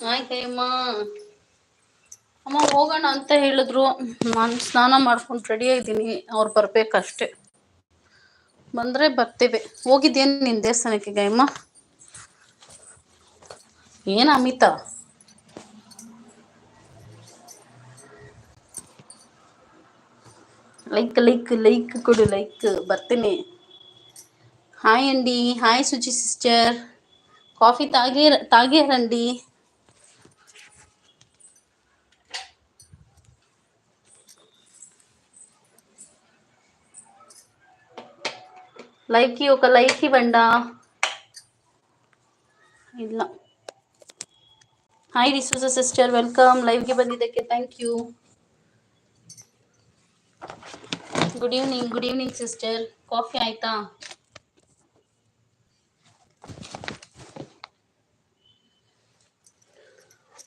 ಆಯ್ತಯ್ಯಮ್ಮ ಅಮ್ಮ, ಹೋಗೋಣ ಅಂತ ಹೇಳಿದ್ರು. ನಾನು ಸ್ನಾನ ಮಾಡ್ಕೊಂಡು ರೆಡಿ ಆಗಿದ್ದೀನಿ. ಅವ್ರು ಬರ್ಬೇಕಷ್ಟೆ. ಬಂದರೆ ಬರ್ತೇವೆ. ಹೋಗಿದ್ದೇನು ನಿನ್ ದೇವಸ್ಥಾನಕ್ಕೆ ಗಾಯಮ್ಮ ಏನು ಅಮಿತ? ಲೈಕ್ ಲೈಕ್ ಲೈಕ್ ಕೊಡು ಲೈಕ್ ಬರ್ತೀನಿ. ಹಾಯ್ ಅಂಡಿ ಹಾಯ್ ಸುಜಿ ಸಿಸ್ಟರ್ ಕಾಫಿ ತಾಗೇ ಅಂಡಿ లైక్ ఒక లైక్ ఇవ్వండా ಇಲ್ಲ ಹಾಯ್ ರಿಸೂಸ ಸಿಸ್ಟರ್ ವೆಲ್ಕಮ್ ಲೈವ್ಗೆ ಬಂದಿದ್ದಕ್ಕೆ thank you good evening good evening sister coffee ಆಯ್ತಾ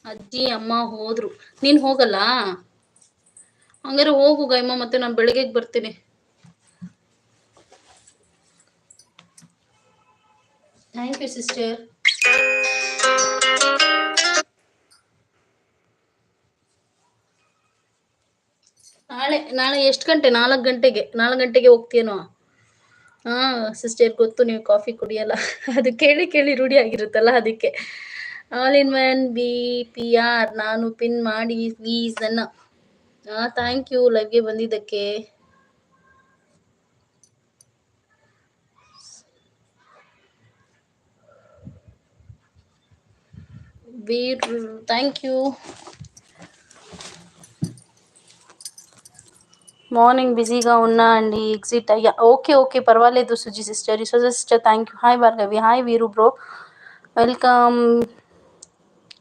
ಅಜ್ಜಿ ಅಮ್ಮ ಹೋದ್ರು ನೀನ್ ಹೋಗಲ್ಲ ಹಂಗಾರೆ ಹೋಗು ಗೈಮ್ಮ ಮತ್ತೆ ನಾನು ಬೆಳಗ್ಗೆ ಬರ್ತೀನಿ ಥ್ಯಾಂಕ್ ಯು ಸಿಸ್ಟರ್ ನಾಳೆ ನಾಳೆ ಎಷ್ಟು ಗಂಟೆ? ನಾಲ್ಕು ಗಂಟೆಗೆ. ನಾಲ್ಕು ಗಂಟೆಗೆ ಹೋಗ್ತೀಯನೋ? ಹಾ ಸಿಸ್ಟರ್ ಗೊತ್ತು, ನೀವು ಕಾಫಿ ಕುಡಿಯಲ್ಲ. ಅದು ಕೇಳಿ ಕೇಳಿ ರೂಢಿ ಆಗಿರುತ್ತಲ್ಲ ಅದಕ್ಕೆ. All in man B P R ನಾನು ಪಿನ್ ಮಾಡಿ ಪ್ಲೀಸ್ ನನ್ನ ಥ್ಯಾಂಕ್ ಯು ಲೈವ್ಗೆ ಬಂದಿದ್ದಕ್ಕೆ. ವೀರ್ ಥ್ಯಾಂಕ್ ಯು మార్నింగ్ బిజీగా ఉన్నా అండి ఎగ్జిట్ అయ్యా ఓకే ఓకే పర్వాలేదు Suji sister ఇసోజ sister thank you hi Bhargavi hi Veeru bro welcome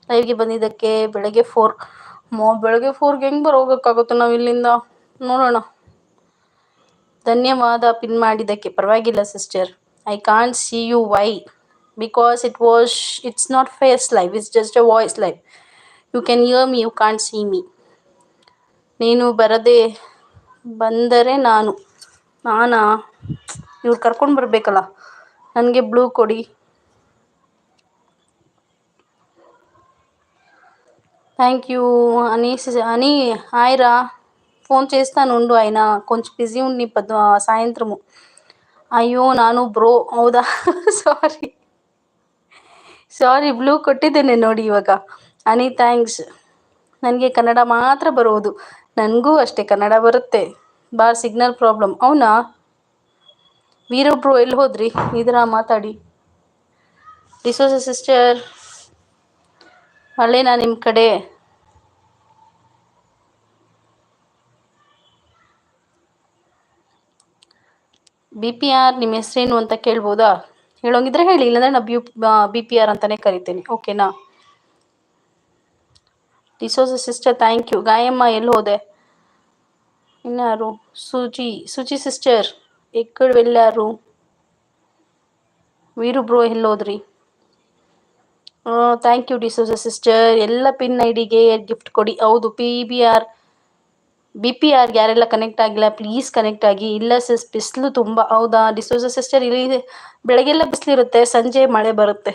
ಲೈವ್ಗೆ ಬಂದಿದ್ದಕ್ಕೆ ಬೆಳಗ್ಗೆ ಫೋರ್ ಮೋ ಬೆಳಗ್ಗೆ ಫೋರ್ಗೆ ಹೆಂಗೆ ಬರೋಗೋಕ್ಕಾಗುತ್ತೆ ನಾವು ಇಲ್ಲಿಂದ ನೋಡೋಣ ಧನ್ಯವಾದ ಪಿನ್ ಮಾಡಿದ್ದಕ್ಕೆ ಪರವಾಗಿಲ್ಲ sister I can't see you why because it was it's not face live it's just a voice live you can hear me you can't see me ನೀನು ಬರದೆ ಬಂದರೆ ನಾನು ನಾನಾ ಇವ್ರು ಕರ್ಕೊಂಡು ಬರಬೇಕಲ್ಲ ನನಗೆ ಬ್ಲೂ ಕೊಡಿ థ్యాంక్ యూ అని అని హాయ్రా ఫోన్ చేస్తాను ఉండు ఆయన కొంచెం బిజీ ఉండి పొద్దు సాయంత్రము ಅಯ್ಯೋ ನಾನು ಬ್ರೋ ಹೌದಾ ಸಾರಿ ಸಾರಿ ಬ್ಲೂ ಕೊಟ್ಟಿದ್ದೇನೆ ನೋಡಿ ಇವಾಗ. ಅನಿ ಥ್ಯಾಂಕ್ಸ್ ನನಗೆ ಕನ್ನಡ ಮಾತ್ರ ಬರುವುದು ನನಗೂ ಅಷ್ಟೇ ಕನ್ನಡ ಬರುತ್ತೆ. ಭಾಳ ಸಿಗ್ನಲ್ ಪ್ರಾಬ್ಲಮ್ ಅವನಾ? ವೀರೊಬ್ರು ಎಲ್ಲಿ ಹೋದ್ರಿ? ಇದರ? ಮಾತಾಡಿ. ಡಿಸೋಸ್ ಸಿಸ್ಟರ್ ಮಳೆನಾ ನಿಮ್ಮ ಕಡೆ? ಬಿ ಪಿ ಆರ್ ನಿಮ್ಮ ಹೆಸರೇನು ಅಂತ ಕೇಳ್ಬೋದಾ? ಹೇಳೋಂಗಿದ್ರೆ ಹೇಳಿ, ಇಲ್ಲಾಂದರೆ ನಾನು ಬಿ ಪಿ ಆರ್ ಅಂತಾನೆ ಕರಿತೀನಿ. ಓಕೆನಾ ಡಿಸೋಸ ಸಿಸ್ಟರ್ ಥ್ಯಾಂಕ್ ಯು ಗಾಯಮ್ಮ ಎಲ್ಲಿ ಹೋದೆ? ಇನ್ನಾರು? ಸುಜಿ ಸುಜಿ ಸಿಸ್ಟರ್ ಎಕ್ಕಡ್ ಎಲ್ಲಾರು ವೀರು ಬ್ರೋ ಎಲ್ಲೋದ್ರಿ ಥ್ಯಾಂಕ್ ಯು ಡಿಸೋಸ ಸಿಸ್ಟರ್ ಎಲ್ಲ ಪಿನ್ ಐಡಿಗೆ ಗಿಫ್ಟ್ ಕೊಡಿ. ಹೌದು P B R B P ಆರ್ಗೆ ಯಾರೆಲ್ಲ ಕನೆಕ್ಟ್ ಆಗಿಲ್ಲ ಪ್ಲೀಸ್ ಕನೆಕ್ಟ್ ಆಗಿ. ಇಲ್ಲ ಸಿಸ್ ಬಿಸಿಲು ತುಂಬ, ಹೌದಾ? ಡಿಸೋಸ ಸಿಸ್ಟರ್ ಇಲ್ಲಿ ಬೆಳಗ್ಗೆಲ್ಲ ಬಿಸಿಲಿರುತ್ತೆ, ಸಂಜೆ ಮಳೆ ಬರುತ್ತೆ.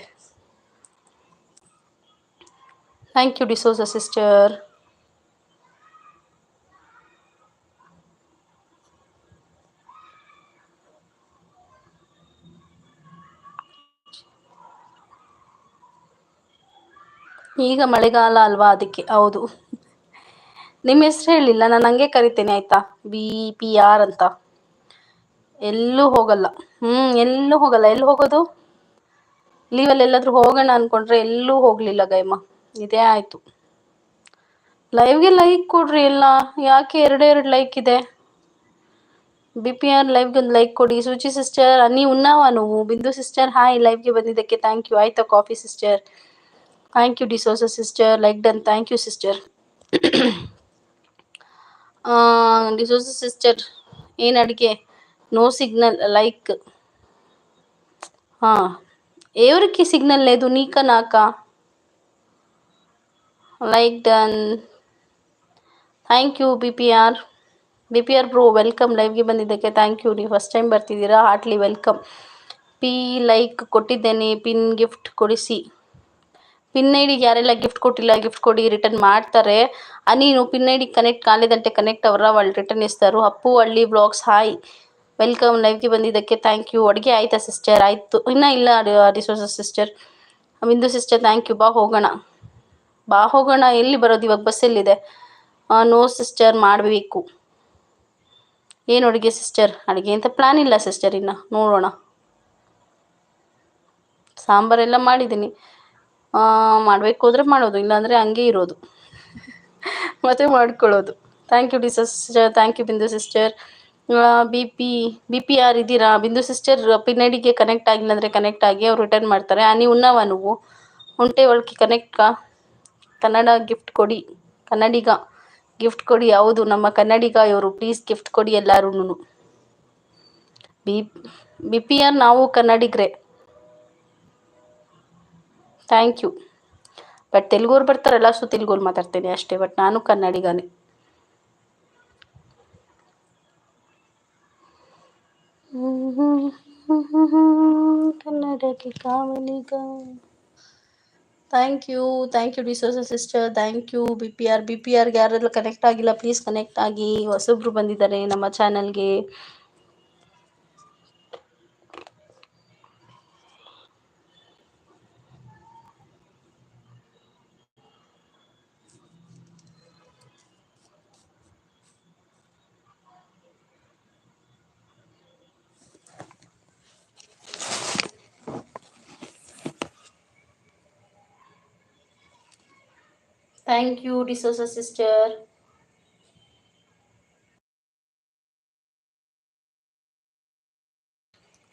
ಥ್ಯಾಂಕ್ ಯು ಡಿಸೋಸ ಸಿಸ್ಟರ್ ಈಗ ಮಳೆಗಾಲ ಅಲ್ವಾ ಅದಕ್ಕೆ? ಹೌದು. ನಿಮ್ಮ ಹೆಸರು ಹೇಳಿಲ್ಲ, ನಾನು ಹಂಗೆ ಕರಿತೇನೆ, ಆಯ್ತಾ? ಬಿ, ಪಿ, ಆರ್ ಅಂತ. ಎಲ್ಲೂ ಹೋಗಲ್ಲ. ಹ್ಮ್, ಎಲ್ಲೂ ಹೋಗಲ್ಲ. ಎಲ್ಲಿ ಹೋಗೋದು? ಲೀವಲ್ಲಿ ಎಲ್ಲಾದರೂ ಹೋಗೋಣ ಅನ್ಕೊಂಡ್ರೆ ಎಲ್ಲೂ ಹೋಗಲಿಲ್ಲ ಗೈಮ್ಮ ಇದೇ ಆಯಿತು. ಲೈವ್ಗೆ ಲೈಕ್ ಕೊಡ್ರಿ ಎಲ್ಲ. ಯಾಕೆ ಎರಡೇ ಎರಡು ಲೈಕ್ ಇದೆ? ಬಿ, ಪಿ, ಆರ್ ಲೈವ್ಗೆ ಒಂದು ಲೈಕ್ ಕೊಡಿ. ಸೂಚಿ ಸಿಸ್ಟರ್ ನೀವು ಉನ್ನಾವ ನೋವು ಬಿಂದು ಸಿಸ್ಟರ್ ಹಾಯ್ ಲೈವ್ಗೆ ಬಂದಿದ್ದಕ್ಕೆ ಥ್ಯಾಂಕ್ ಯು ಆಯ್ತಾ coffee sister thank you D'Souza sister like done thank you sister D'Souza sister ಏನು ಅಡುಗೆ నో సిగ్నల్ లైక్ ఎవరికి సిగ్నల్ లేదు నీక నాకా like done thank you B P R B P R bro welcome ಲೈವ್ಗೆ ಬಂದಿದ್ದಕ್ಕೆ ಥ್ಯಾಂಕ್ ಯು ನೀವು first time ಬರ್ತಿದ್ದೀರಾ heartly welcome P like ಕೊಟ್ಟಿದ್ದೇನೆ pin gift ಕೊಡಿಸಿ పిన్ ಐಡಿಗೆ ಯಾರೆಲ್ಲ ಗಿಫ್ಟ್ ಕೊಟ್ಟಿಲ್ಲ ಗಿಫ್ಟ್ ಕೊಡಿ ರಿಟರ್ನ್ ಮಾಡ್ತಾರೆ. ನೀನು ಪಿನ್ ಐಡಿ ಕನೆಕ್ಟ್ ಕಾಲಿದಂತೆ ಕನೆಕ್ಟ್ ಅವರ ವಾಳ್ ರಿಟರ್ನ್ ಇಸ್ತಾರು ಅಪ್ಪು, ಹಳ್ಳಿ ಬ್ಲಾಗ್ಸ್ ಹಾಯ್ ವೆಲ್ಕಮ್ ಲೈವ್ಗೆ ಬಂದಿದ್ದಕ್ಕೆ ಥ್ಯಾಂಕ್ ಯು ಅಡುಗೆ ಆಯಿತಾ ಸಿಸ್ಟರ್ ಆಯಿತು. ಇನ್ನೂ ಇಲ್ಲ resources sister Bindu sister thank you ಬಾ ಹೋಗೋಣ. ಬಾ ಹೋಗೋಣ. ಎಲ್ಲಿ ಬರೋದು? ಇವಾಗ ಬಸ್ಸಲ್ಲಿದೆ ನೋ ಸಿಸ್ಟರ್ ಮಾಡಬೇಕು. ಏನು ಅಡುಗೆ ಸಿಸ್ಟರ್ ಅಡುಗೆ ಅಂತ ಪ್ಲ್ಯಾನ್ ಇಲ್ಲ ಸಿಸ್ಟರ್ ಇನ್ನು. ನೋಡೋಣ. ಸಾಂಬಾರೆಲ್ಲ ಮಾಡಿದ್ದೀನಿ. ಮಾಡಬೇಕು ಹೋದ್ರೆ ಮಾಡೋದು, ಇಲ್ಲಾಂದರೆ ಹಂಗೆ ಇರೋದು. ಮತ್ತೆ ಮಾಡ್ಕೊಳ್ಳೋದು. Thank you D sister thank you Bindu sister B P B P R ಇದ್ದೀರಾ? ಬಿಂದು ಸಿಸ್ಟರ್ ಪಿನ್ನಡಿಗೆ ಕನೆಕ್ಟ್ ಆಗಿಲ್ಲ ಅಂದರೆ ಕನೆಕ್ಟ್ ಆಗಿ ಅವ್ರು ರಿಟರ್ನ್ ಮಾಡ್ತಾರೆ. ನೀವು ಉನ್ನವ ನೀವು? ಉಂಟೆ ಒಳಗೆ ಕನೆಕ್ಟ್ ಕನ್ನಡ ಗಿಫ್ಟ್ ಕೊಡಿ. ಕನ್ನಡಿಗ ಗಿಫ್ಟ್ ಕೊಡಿ. ಹೌದು, ನಮ್ಮ ಕನ್ನಡಿಗ ಇವರು. ಪ್ಲೀಸ್ ಗಿಫ್ಟ್ ಕೊಡಿ ಎಲ್ಲರೂ ಬಿ ಬಿ ಪಿ ಆರ್ ನಾವು ಕನ್ನಡಿಗರೇ. ಥ್ಯಾಂಕ್ ಯು ಬಟ್ ತೆಲುಗೂರು ಬರ್ತಾರಲ್ಲ ಸೊ ತೆಲುಗೂರು ಮಾತಾಡ್ತೇನೆ ಅಷ್ಟೇ ಬಟ್ ನಾನು ಕನ್ನಡಿಗನೇ. ಕನ್ನಡಕ್ಕೆ ಕಾವಲಿಗ. Thank you thank you D'Souza sister thank you B P R B P ಆರ್ಗೆ ಯಾರೆಲ್ಲ ಕನೆಕ್ಟ್ ಆಗಿಲ್ಲ ಪ್ಲೀಸ್ ಕನೆಕ್ಟ್ ಆಗಿ. ಹೊಸಬ್ರು ಬಂದಿದ್ದಾರೆ ನಮ್ಮ ಚಾನಲ್ಗೆ ಥ್ಯಾಂಕ್ ಯು ಡಿಸೋಸ ಸಿಸ್ಟರ್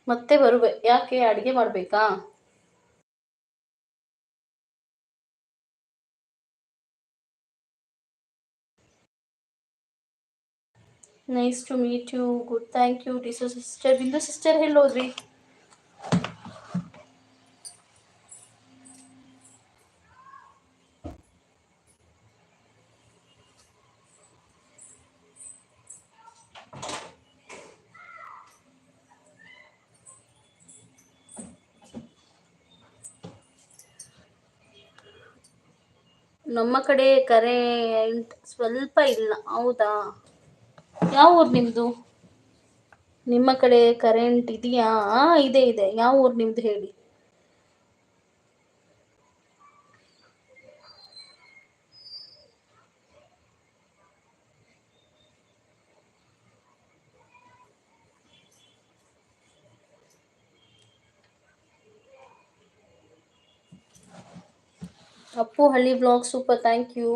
ಮತ್ತೆ ಬರುವೆ. ಯಾಕೆ ಅಡುಗೆ ಮಾಡಬೇಕಾ? Nice to meet you good thank you D'Souza sister Bindu sister ಹೇಳೋದ್ರಿ ನಮ್ಮ ಕಡೆ ಕರೆಂಟ್ ಸ್ವಲ್ಪ ಇಲ್ಲ, ಹೌದಾ? ಯಾವ ಊರು ನಿಮ್ಮದು ನಿಮ್ಮ ಕಡೆ ಕರೆಂಟ್ ಇದೆಯಾ? ಇದೆ ಇದೆ. ಯಾವ ಊರು ನಿಮ್ಮದು ಹೇಳಿ. ಅಪ್ಪು ಹಳ್ಳಿ ಬ್ಲಾಗ್ ಸೂಪರ್ ಥ್ಯಾಂಕ್ ಯು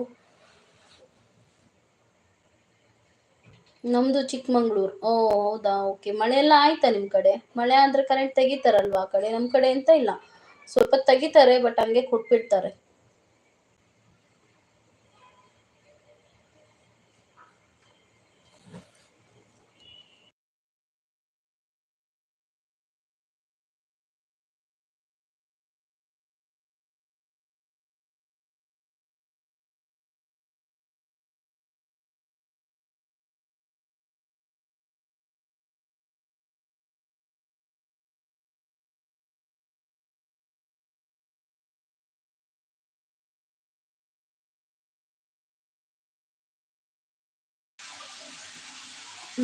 ನಮ್ದು ಚಿಕ್ಕಮಂಗ್ಳೂರು. ಓ, ಹೌದಾ? ಓಕೆ ಮಳೆ ಎಲ್ಲ ಆಯ್ತಾ ನಿಮ್ಮ ಕಡೆ? ಮಳೆ ಅಂದರೆ ಕರೆಂಟ್ ತೆಗಿತಾರಲ್ವಾ ಆ ಕಡೆ? ನಮ್ಮ ಕಡೆ ಅಂತ ಇಲ್ಲ. ಸ್ವಲ್ಪ ತೆಗಿತಾರೆ ಬಟ್ ಹಂಗೆ ಕೊಟ್ಬಿಡ್ತಾರೆ.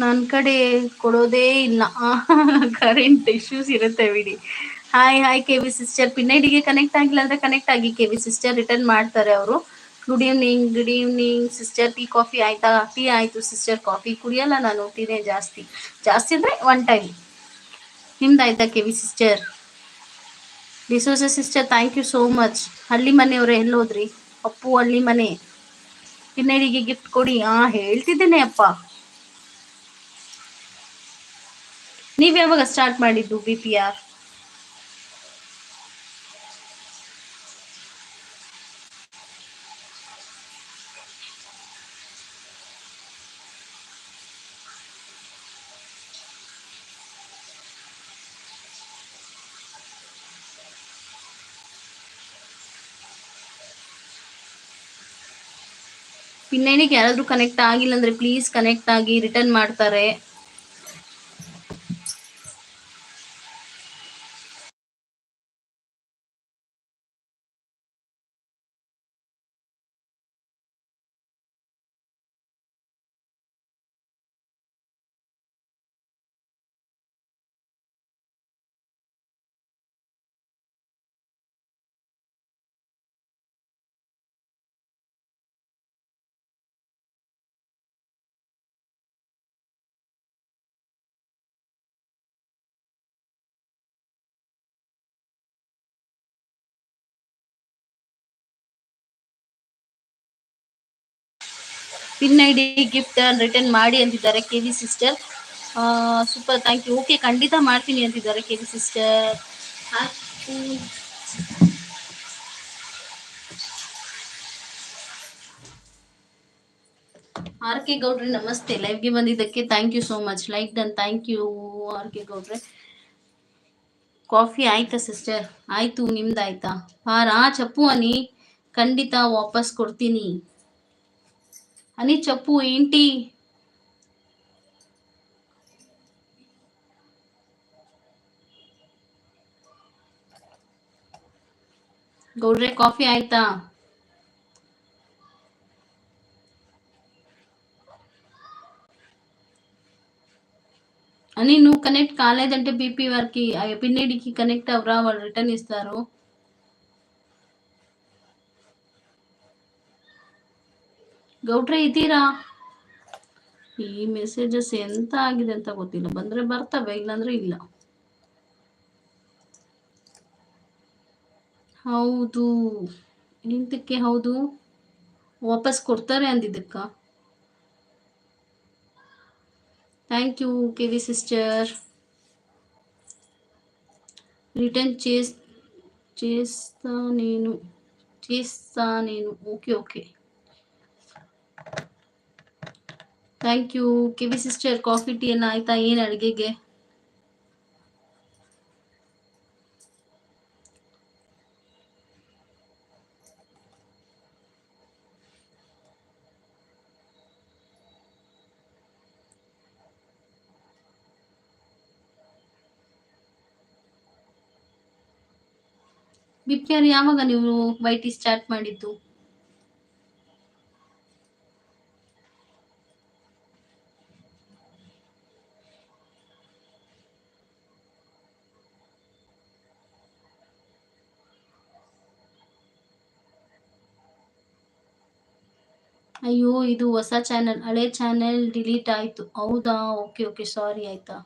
ನನ್ನ ಕಡೆ ಕೊಡೋದೇ ಇಲ್ಲ. ಕರೆಂಟ್ ಇಶ್ಯೂಸ್ ಇರುತ್ತೆ ಬಿಡಿ. Hi hi K V sister ಪಿನ್ನೈಡಿಗೆ connect ಆಗಿಲ್ಲ ಅಂದ್ರೆ ಕನೆಕ್ಟ್ ಆಗಿ ಕೆ ವಿ ಸಿಸ್ಟರ್ ರಿಟರ್ನ್ ಮಾಡ್ತಾರೆ ಅವರು. Good evening good evening sister tea coffee ಆಯ್ತಾ? ಟೀ ಆಯಿತು ಸಿಸ್ಟರ್ ಕಾಫಿ ಕುಡಿಯಲ್ಲ ನಾನು ಟೀನೇ ಜಾಸ್ತಿ. ಜಾಸ್ತಿ ಅಂದರೆ ಒನ್ ಟೈಮ್ ನಿಮ್ದು ಆಯ್ತಾ K V sister D'Souza sister thank you so much ಹಳ್ಳಿ ಮನೆಯವರು, ಎಲ್ಲೋದ್ರಿ? ಅಪ್ಪು ಹಳ್ಳಿ ಮನೆ. ಪಿನ್ನೈಡಿಗೆ ಗಿಫ್ಟ್ ಕೊಡಿ. ಹಾಂ ಹೇಳ್ತಿದ್ದೇನೆ ಅಪ್ಪ. ನೀವು ಯಾವಾಗ ಸ್ಟಾರ್ಟ್ ಮಾಡಿದ್ದು ಬಿ ಪಿ ಆರ್ ಇನ್ನೇನಕ್ಕೆ ಯಾರಾದರೂ ಕನೆಕ್ಟ್ ಆಗಿಲ್ಲ ಅಂದರೆ ಪ್ಲೀಸ್ ಕನೆಕ್ಟ್ ಆಗಿ ರಿಟರ್ನ್ ಮಾಡ್ತಾರೆ. Pin I D, gift return ಮಾಡಿ ಅಂತಿದ್ದಾರೆ K V sister. Super thank you okay ಖಂಡಿತ ಮಾಡ್ತೀನಿ ಅಂತಿದ್ದಾರೆ K V sister. R K ಗೌಡ್ರಿ, ನಮಸ್ತೆ. ಲೈವ್ಗೆ ಬಂದಿದ್ದಕ್ಕೆ thank you so much like done thank you R K ಗೌಡ್ರೆ. ಕಾಫಿ ಆಯ್ತಾ ಸಿಸ್ಟರ್ ಆಯ್ತು, ನಿಮ್ದಾಯ್ತಾ? ರಾ, ಚಪ್ಪು ಅನಿ. ಖಂಡಿತ ವಾಪಸ್ ಕೊಡ್ತೀನಿ. అని చెప్పు ఏంటి? గౌడ్రే కాఫీ ఆಯ್ತಾ అని నువ్వు కనెక్ట్ కాలేదంటే బీపీ వారికి పిన్నిడికి కనెక్ట్ అవరా వాళ్ళు రిటర్న్ ఇస్తారు. ಗೌಡ್ರೆ ಇದ್ದೀರಾ ಈ ಮೆಸೇಜಸ್ ಎಂತ ಆಗಿದೆ ಅಂತ ಗೊತ್ತಿಲ್ಲ ಬಂದ್ರೆ ಬರ್ತವೆ ಇಲ್ಲಾಂದ್ರೆ ಇಲ್ಲ ಹೌದು ಎಂತಕ್ಕೆ ಹೌದು ವಾಪಸ್ ಕೊಡ್ತಾರೆ ಅಂದಿದ್ದಕ್ಕ thank you K V sister return chase చేస్తా నేను చేస్తా నేను okay okay thank you K V sister coffee tea ಆಯ್ತಾ? ಏನು ಅಡುಗೆಗೆ? ಬಿಪ್ಯಾರ್ ಯಾವಾಗ ನೀವು ವೈಟಿ ಸ್ಟಾರ್ಟ್ ಮಾಡಿದ್ದು? ಅಯ್ಯೋ ಇದು ಹೊಸ ಚಾನೆಲ್ ಹಳೆ ಚಾನೆಲ್ ಡಿಲೀಟ್ ಆಯ್ತು ಹೌದಾ ಓಕೆ ಓಕೆ ಸಾರಿ ಆಯ್ತಾ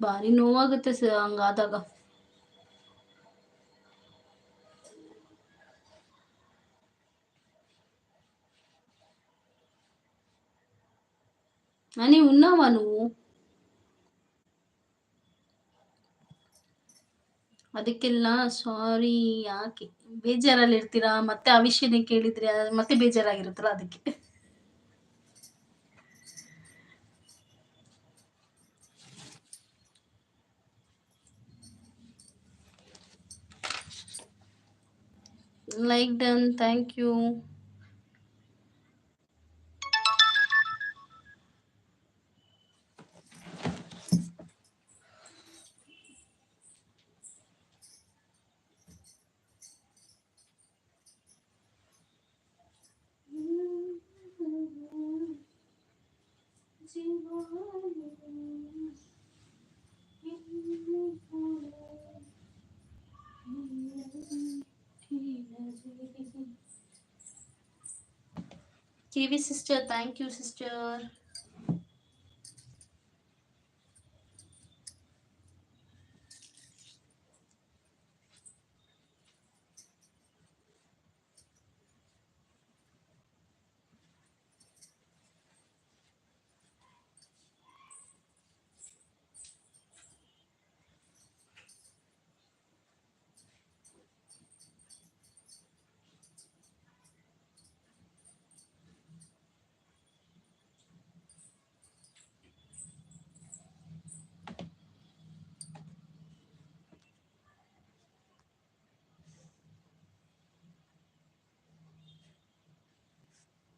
ಭಾರಿ ನೋವಾಗುತ್ತೆ ಸ ಹಂಗಾದಾಗ అని ఉన్నావా నువ్వు ಅದಕ್ಕೆಲ್ಲ ಸಾರಿ ಯಾಕೆ? ಬೇಜಾರಲ್ಲಿ ಇರ್ತೀರಾ? ಮತ್ತೆ ಆ ವಿಷಯನೇ ಕೇಳಿದ್ರೆ ಮತ್ತೆ ಬೇಜಾರಾಗಿರುತ್ತಲ್ಲ ಅದಕ್ಕೆ. Like done thank you TV sister, thank you, sister.